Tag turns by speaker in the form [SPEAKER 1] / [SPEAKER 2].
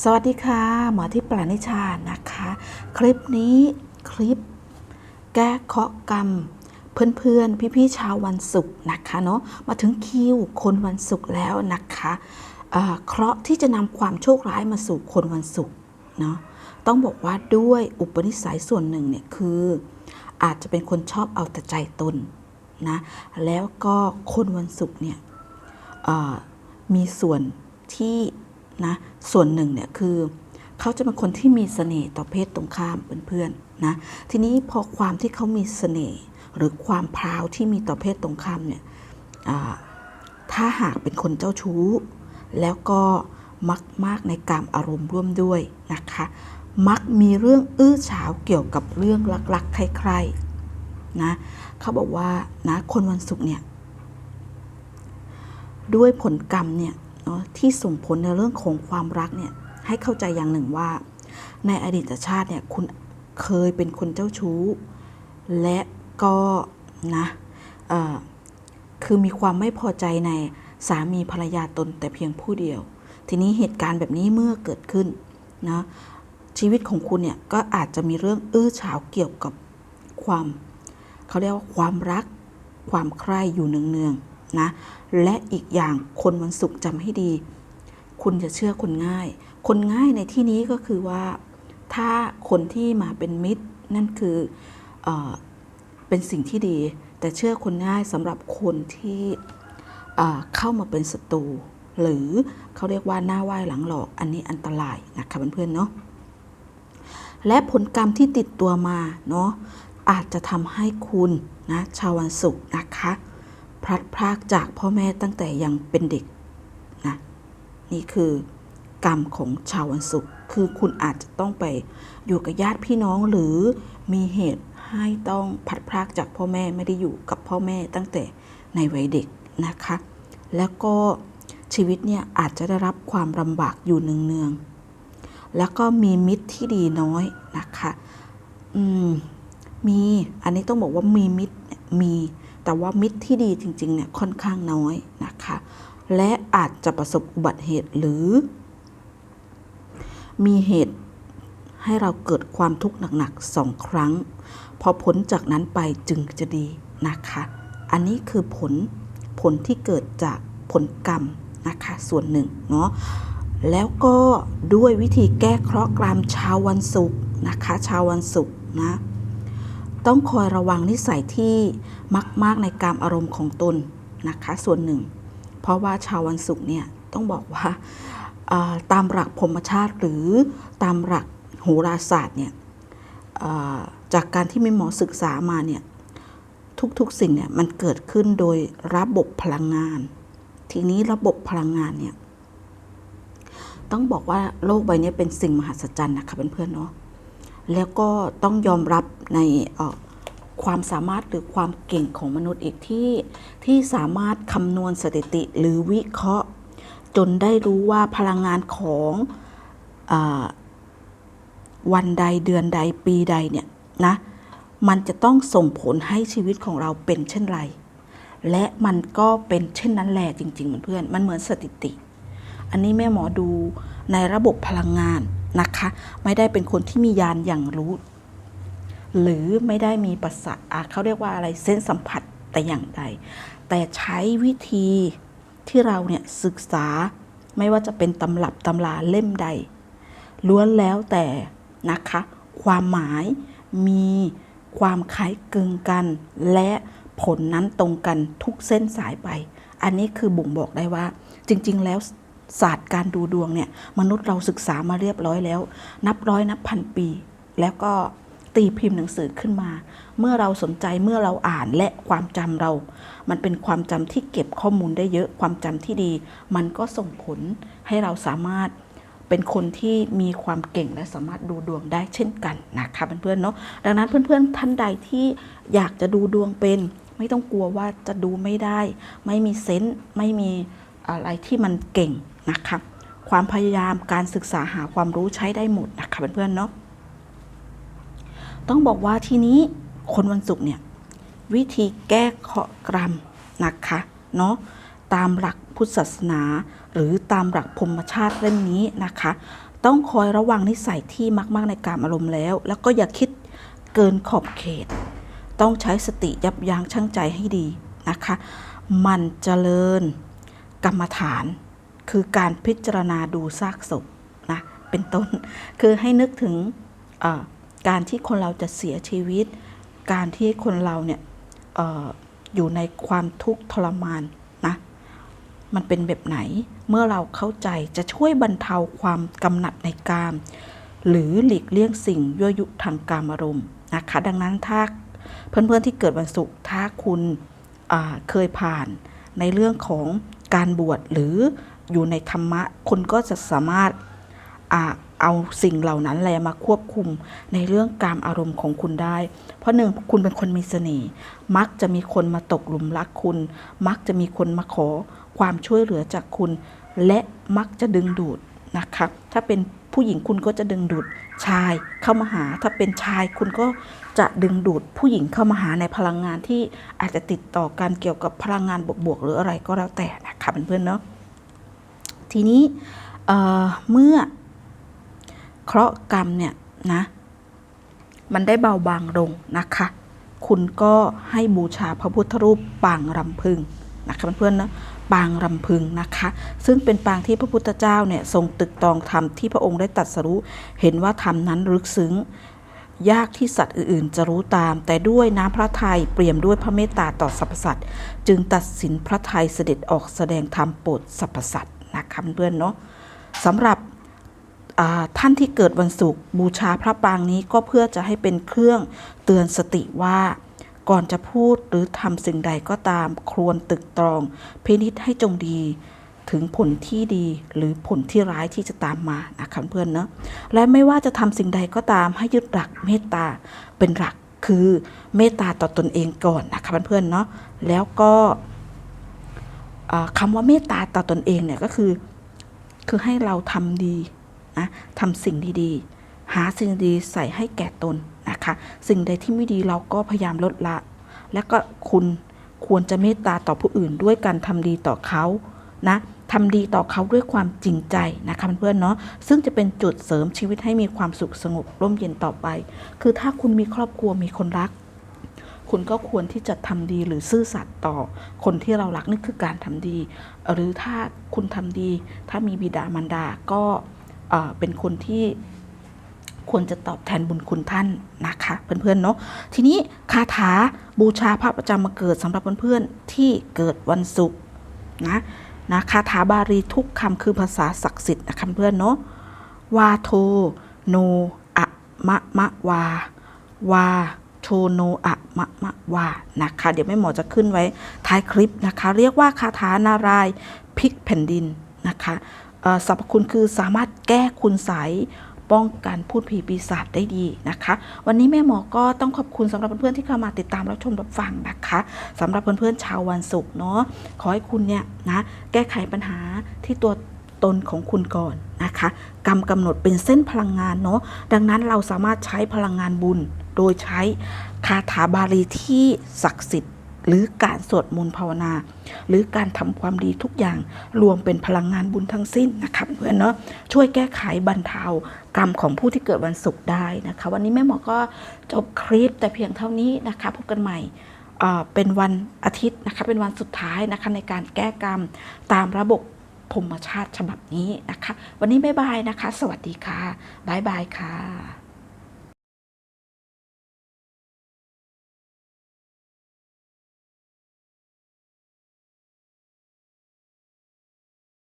[SPEAKER 1] สวัสดีค่ะ หมอที่ปราณิชานะคะ คลิปนี้คลิปแก้เคาะกรรม เพื่อนๆ พี่ๆชาววันศุกร์นะคะเนาะมาถึงคิวคนวันศุกร์แล้วนะคะเอ่อเคราะห์ที่จะนำความโชคร้ายมาสู่คนวันศุกร์เนาะต้องบอกว่าด้วยอุปนิสัยส่วนหนึ่งเนี่ยคือ อาจจะเป็นคนชอบเอาแต่ใจตนนะแล้วก็คนวันศุกร์เนี่ยมีส่วนที่ นะส่วนหนึ่งเนี่ยคือเขาจะเป็นคนที่มีเสน่ห์ต่อเพศตรงข้ามเพื่อนๆนะทีนี้พอความที่เขามีเสน่ห์หรือความพราวที่มีต่อเพศตรงข้ามเนี่ยถ้าหากเป็นคนเจ้าชู้ แล้วก็มักมากในการอารมณ์ร่วมด้วยนะคะมักมีเรื่องอื้อฉาวเกี่ยวกับเรื่องรักๆใครๆนะเขาบอกว่านะคนวันศุกร์เนี่ยด้วยผลกรรมเนี่ย เนาะที่ส่งผลในเรื่องของความรักเนี่ยให้เข้าใจอย่างหนึ่งว่า ในอดีตชาติเนี่ยคุณเคยเป็นคนเจ้าชู้ และก็นะคือมีความไม่พอใจในสามีภรรยาตนแต่เพียงผู้เดียว ทีนี้เหตุการณ์แบบนี้เมื่อเกิดขึ้นนะชีวิตของคุณเนี่ยก็อาจจะมีเรื่องอื้อฉาวเกี่ยวกับความเขาเรียกว่าความรักความใคร่อยู่เนืองๆ นะ และอีกอย่างคนวันศุกร์จำให้ดี คุณจะเชื่อคนง่าย คนง่ายในที่นี้ก็คือว่า ถ้าคนที่มาเป็นมิตรนั่นคือเอเป็นสิ่งที่ดี แต่เชื่อคนง่ายสำหรับคนที่เเข้ามาเป็นศัตรูหรือเขาเรียกว่าหน้าไหว้หลังหลอกอันนี้อันตรายนะคะเพื่อนๆเนาะและผลกรรมที่ติดตัวมาเนาะอาจจะทำให้คุณนะชาววันศุกร์นะคะ พลัดพรากจากพ่อแม่ตั้งแต่ยังเป็นเด็กนะนี่คือกรรมของชาววันศุกร์คือคุณอาจจะต้องไปอยู่กับญาติพี่น้องหรือมีเหตุให้ต้องพัดพรากจากพ่อแม่ไม่ได้อยู่กับพ่อแม่ตั้งแต่ในวัยเด็กนะคะ แล้วก็ชีวิตเนี่ยอาจจะได้รับความลำบากอยู่เนืองๆแล้วก็มีมิตรที่ดีน้อยนะคะ อืม มี อันนี้ต้องบอกว่ามีมิตรมี แต่ว่ามิตรที่ดีจริงๆเนี่ยค่อนข้างน้อยนะคะ และอาจจะประสบอุบัติเหตุหรือ มีเหตุให้เราเกิดความทุกข์หนักๆสองครั้ง พอพ้นจากนั้นไปจึงจะดีนะคะ อันนี้คือผลผลที่เกิดจากผลกรรมนะคะส่วนหนึ่งเนาะแล้วก็ด้วยวิธีแก้เคราะห์กรรมชาววันศุกร์นะคะ ชาววันศุกร์นะ ต้องคอยระวังนิสัยที่มักมากในการอารมณ์ของตนนะคะส่วนหนึ่ง เพราะว่าชาววันศุกร์เนี่ยต้องบอกว่าตามหลักพรมชาติหรือตามหลักโหราศาสตร์เนี่ยจากการที่มีหมอศึกษามาเนี่ยทุกๆสิ่งเนี่ยมันเกิดขึ้นโดยระบบพลังงาน ทีนี้ระบบพลังงานเนี่ยต้องบอกว่าโลกใบนี้เป็นสิ่งมหัศจรรย์นะคะเพื่อนๆเนาะ แล้วก็ต้องยอมรับในความสามารถหรือความเก่งของมนุษย์อีกที่ ที่สามารถคำนวณสถิติหรือวิเคราะห์ จนได้รู้ว่าพลังงานของอวันใดเดือนใดปีใดเนี่ยนะมันจะต้องส่งผลให้ชีวิตของเราเป็นเช่นไร และมันก็เป็นเช่นนั้นแหละจริงๆเพื่อน มันเหมือนสถิติ อันนี้แม่หมอดูในระบบพลังงาน นะคะ ไม่ได้เป็นคนที่มียานอย่างรู้ หรือไม่ได้มีประสาทเขาเรียกว่าอะไรเส้นสัมผัสแต่อย่างใด แต่ใช้วิธีที่เราเนี่ยศึกษาไม่ว่าจะเป็นตำรับตำราเล่มใด ล้วนแล้วแต่นะคะ ความหมายมีความคล้ายคลึงกัน และผลนั้นตรงกันทุกเส้นสายไป อันนี้คือบ่งบอกได้ว่า จริง ๆ แล้ว ศาสตร์การดูดวงเนี่ยมนุษย์เราศึกษามาเรียบร้อยแล้ว นับร้อยนับพันปี แล้วก็ตีพิมพ์หนังสือขึ้นมา เมื่อเราสนใจเมื่อเราอ่านและความจำเรา มันเป็นความจำที่เก็บข้อมูลได้เยอะความจำที่ดี มันก็ส่งผลให้เราสามารถเป็นคนที่มีความเก่งและสามารถดูดวงได้เช่นกันนะคะเพื่อนๆเนาะดังนั้นเพื่อนๆท่านใดที่อยากจะดูดวงเป็น ไม่ต้องกลัวว่าจะดูไม่ได้ ไม่มีเซนส์ไม่มีอะไรที่มันเก่ง นะคะความพยายามการศึกษาหาความรู้ใช้ได้หมดนะคะเพื่อนๆเนาะต้องบอกว่าทีนี้คนวันศุกร์เนี่ยวิธีแก้เคราะห์กรรมนะคะเนาะตามหลักพุทธศาสนา หรือตามหลักพรมชาติเล่มนี้นะคะ ต้องคอยระวังนิสัยที่มาก ๆ ในการอารมณ์แล้ว แล้วก็อย่าคิดเกินขอบเขต ต้องใช้สติยับยั้งชั่งใจให้ดีนะคะ มันเจริญกรรมฐาน คือการพิจารณาดูซากศพนะเป็นต้น คือให้นึกถึงการที่คนเราจะเสียชีวิต การที่คนเราเนี่ยออยู่ในความทุกข์ทรมานนะมันเป็นแบบไหนเมื่อเราเข้าใจจะช่วยบรรเทาความกำหนัดในกาม หรือหลีกเลี่ยงสิ่งยั่วยุทางกามอารมณ์นะคะดังนั้นถ้าเพื่อนๆที่เกิดวันศุกร์ถ้าคุณเคยผ่านในเรื่องของการบวชหรือ อยู่ในธรรมะ คุณก็จะสามารถอเอาสิ่งเหล่านั้นแลมาควบคุมในเรื่องการอารมณ์ของคุณได้ เพราะหนึ่งคุณเป็นคนมีเสน่ห์ มักจะมีคนมาตกหลุมรักคุณ มักจะมีคนมาขอความช่วยเหลือจากคุณ และมักจะดึงดูดนะคะ ถ้าเป็นผู้หญิงคุณก็จะดึงดูดชายเข้ามาหา ถ้าเป็นชายคุณก็จะดึงดูดผู้หญิงเข้ามาหาในพลังงานที่อาจจะติดต่อกันเกี่ยวกับพลังงานบวกๆหรืออะไรก็แล้วแต่นะคะเพื่อนๆเนาะ ทีนี้เเมื่อเคราะห์กรรมเนี่ยนะมันได้เบาบางลงนะคะ คุณก็ให้บูชาพระพุทธรูปปางรำพึงนะคะเพื่อนๆนะปางรำพึงนะคะ ซึ่งเป็นปางที่พระพุทธเจ้าเนี่ยทรงตึกตองธรรมที่พระองค์ได้ตัดสรู้เห็นว่าธรรมนั้นลึกซึ้ง ยากที่สัตว์อื่นๆ จะรู้ตาม แต่ด้วยน้ำพระทัยเปี่ยมด้วยพระเมตตาต่อสรรพสัตว์จึงตัดสินพระทัยเสด็จออกแสดงธรรมโปรดสรรพสัตว์ นะคะเพื่อนๆเนาะสำหรับท่านที่เกิดวันศุกร์บูชาพระปรางนี้ก็เพื่อจะให้เป็นเครื่องเตือนสติว่าก่อนจะพูดหรือทำสิ่งใดก็ตามครวนตึกตรอง พินิษให้จงดีถึงผลที่ดีหรือผลที่ร้ายที่จะตามมานะคะเพื่อนเนาะและไม่ว่าจะทำสิ่งใดก็ตามให้ยึดหลักเมตตาเป็นหลักคือเมตตาต่อตนเองก่อนนะคะเพื่อนเนาะแล้วก็ คำว่าเมตตาต่อตนเองเนี่ยก็คือ คือให้เราทำดีนะทำสิ่งดีๆ หาสิ่งดีใส่ให้แก่ตนนะคะ สิ่งใดที่ไม่ดีเราก็พยายามลดละ และก็คุณควรจะเมตตาต่อผู้อื่นด้วยการทำดีต่อเขานะทำดีต่อเขาด้วยความจริงใจนะคะเพื่อนเนาะซึ่งจะเป็นจุดเสริมชีวิตให้มีความสุขสงบร่มเย็นต่อไป คือถ้าคุณมีครอบครัวมีคนรัก คุณก็ควรที่จะทำดีหรือซื่อสัตย์ต่อคนที่เรารักนี่คือการทำดี หรือถ้าคุณทำดี ถ้ามีบิดามารดาก็เป็นคนที่ควรจะตอบแทนบุญคุณท่านนะคะ เพื่อนๆเนาะทีนี้คาถาบูชาพระประจำมาเกิดสำหรับเพื่อนๆที่เกิดวันศุกร์นะนะคาถาบาลีทุกคำคือภาษาศักดิ์สิทธิ์นะคะเพื่อนเนาะวาโทโนอะมะมะวา วาโชโนอะ มะมะวานะคะ เดี๋ยวแม่หมอจะขึ้นไว้ท้ายคลิปนะคะ เรียกว่าคาถานารายพลิกแผ่นดินนะคะสรรพคุณคือสามารถแก้คุณไสป้องกันพูดผีปีศาจได้ดีนะคะ วันนี้แม่หมอก็ต้องขอบคุณสำหรับเพื่อนๆที่เข้ามาติดตามรับชมรับฟังนะคะสำหรับเพื่อนๆชาววันศุกร์เนาะขอให้คุณเนี่ยนะแก้ไขปัญหาที่ตัวตนของคุณก่อนนะคะกรรมกำหนดเป็นเส้นพลังงานเนาะดังนั้นเราสามารถใช้พลังงานบุญโดยใช้ คาถาบาลีที่ศักดิ์สิทธิ์ หรือการสวดมนต์ภาวนา หรือการทำความดีทุกอย่างรวมเป็นพลังงานบุญทั้งสิ้นนะคะเพื่อนเนาะช่วยแก้ไขบรรเทากรรมของผู้ที่เกิดวันศุกร์ได้นะคะ วันนี้แม่หมอก็จบคลิปแต่เพียงเท่านี้นะคะพบกันใหม่เป็นวันอาทิตย์นะคะเป็นวันสุดท้ายนะคะในการแก้กรรมตามระบบพรมชาติฉบับนี้นะคะ วันนี้บ๊ายบายนะคะ สวัสดีค่ะบ๊ายบายค่ะ